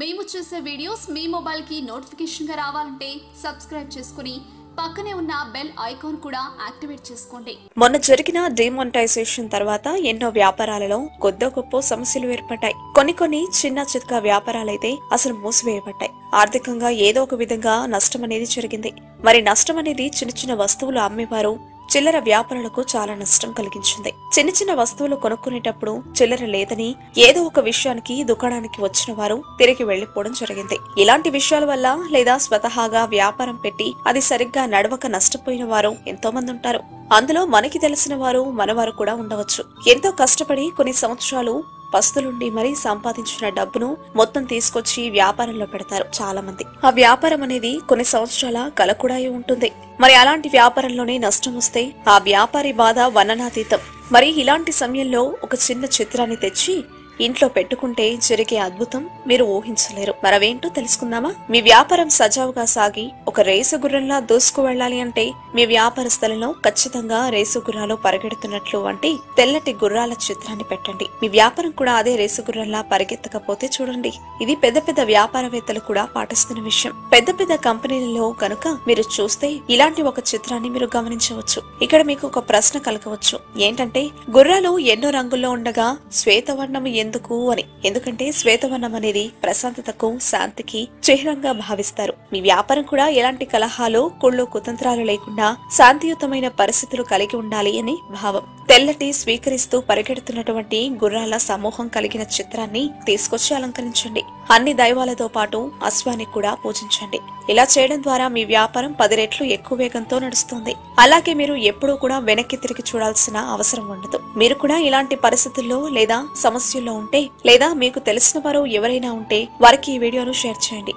మేము చేసే వీడియోస్ మీ మొబైల్కి నోటిఫికేషన్గా రావాలంటే సబ్స్క్రైబ్ చేసుకుని పక్కనే ఉన్న బెల్ ఐకాన్ కూడా యాక్టివేట్ చేసుకోండి. మొన్న జరిగిన డిమానిటైజేషన్ తర్వాత ఎన్నో వ్యాపారాలలో కొద్దో గొప్ప సమస్యలు ఏర్పడ్డాయి. కొన్ని కొన్ని చిన్న చితక వ్యాపారాలైతే అసలు మూసివేయబడ్డాయి. ఆర్థికంగా ఏదో ఒక విధంగా నష్టం అనేది జరిగింది. మరి నష్టం అనేది చిన్న చిన్న వస్తువులు అమ్మేవారు చిల్లర వ్యాపారులకు చాలా నష్టం కలిగించింది. చిన్న చిన్న వస్తువులు కొనుక్కునేటప్పుడు చిల్లర లేదని ఏదో ఒక విషయానికి దుకాణానికి వచ్చిన వారు తిరిగి వెళ్ళిపోవడం జరిగింది. ఇలాంటి విషయాల వల్ల లేదా స్వతహాగా వ్యాపారం పెట్టి అది సరిగ్గా నడవక నష్టపోయిన వారు ఎంతో మంది ఉంటారు. అందులో మనకి తెలిసిన వారు మనవారు కూడా ఉండవచ్చు. ఎంతో కష్టపడి కొన్ని సంవత్సరాలు పస్తులుండి మరీ సంపాదించిన డబ్బును మొత్తం తీసుకొచ్చి వ్యాపారంలో పెడతారు చాలా మంది ఆ వ్యాపారం అనేది కొన్ని సంవత్సరాల కలకుడాయి ఉంటుంది. మరి అలాంటి వ్యాపారంలోనే నష్టం వస్తే ఆ వ్యాపారి బాధ వర్ణనాతీతం మరి ఇలాంటి సమయంలో ఒక చిన్న చిత్రాన్ని తెచ్చి ఇంట్లో పెట్టుకుంటే జరిగే అద్భుతం మీరు ఊహించలేరు. మరవేంటో తెలుసుకుందామా? మీ వ్యాపారం సజావుగా సాగి ఒక రేసు గుర్రంలా దూసుకు వెళ్ళాలి అంటే మీ వ్యాపార స్థలంలో ఖచ్చితంగా రేసు గుర్రాలు పరిగెడుతున్నట్లు వంటి తెల్లటి గుర్రాల చిత్రాన్ని పెట్టండి. మీ వ్యాపారం కూడా అదే రేసు గుర్రంలా పరిగెత్తకపోతే చూడండి. ఇది పెద్ద పెద్ద వ్యాపారవేత్తలు కూడా పాటిస్తున్న విషయం. పెద్ద పెద్ద కంపెనీలలో కనుక మీరు చూస్తే ఇలాంటి ఒక చిత్రాన్ని మీరు గమనించవచ్చు. ఇక్కడ మీకు ఒక ప్రశ్న కలగవచ్చు. ఏంటంటే గుర్రాలు ఎన్నో రంగుల్లో ఉండగా శ్వేతవర్ణం ఎందుకు అని. ఎందుకంటే శ్వేతవర్ణం అనేది ప్రశాంతతకు శాంతికి చిహ్నంగా భావిస్తారు. మీ వ్యాపారం కూడా ఎలాంటి కలహాలు కుళ్ళు కుతంత్రాలు లేకుండా శాంతియుతమైన పరిస్థితులు కలిగి ఉండాలి అని భావం. తెల్లటి స్వీకరిస్తూ పరిగెడుతున్నటువంటి గుర్రాల సమూహం కలిగిన చిత్రాన్ని తీసుకొచ్చి అలంకరించండి. అన్ని దైవాలతో పాటు అశ్వాన్ని కూడా పూజించండి. ఇలా చేయడం ద్వారా మీ వ్యాపారం పది రెట్లు ఎక్కువ వేగంతో నడుస్తుంది. అలాగే మీరు ఎప్పుడూ కూడా వెనక్కి తిరిగి చూడాల్సిన అవసరం ఉండదు. మీరు కూడా ఇలాంటి పరిస్థితుల్లో లేదా సమస్యల్లో ఉంటే లేదా మీకు తెలిసిన వారు ఎవరైనా ఉంటే వారికి ఈ వీడియోను షేర్ చేయండి.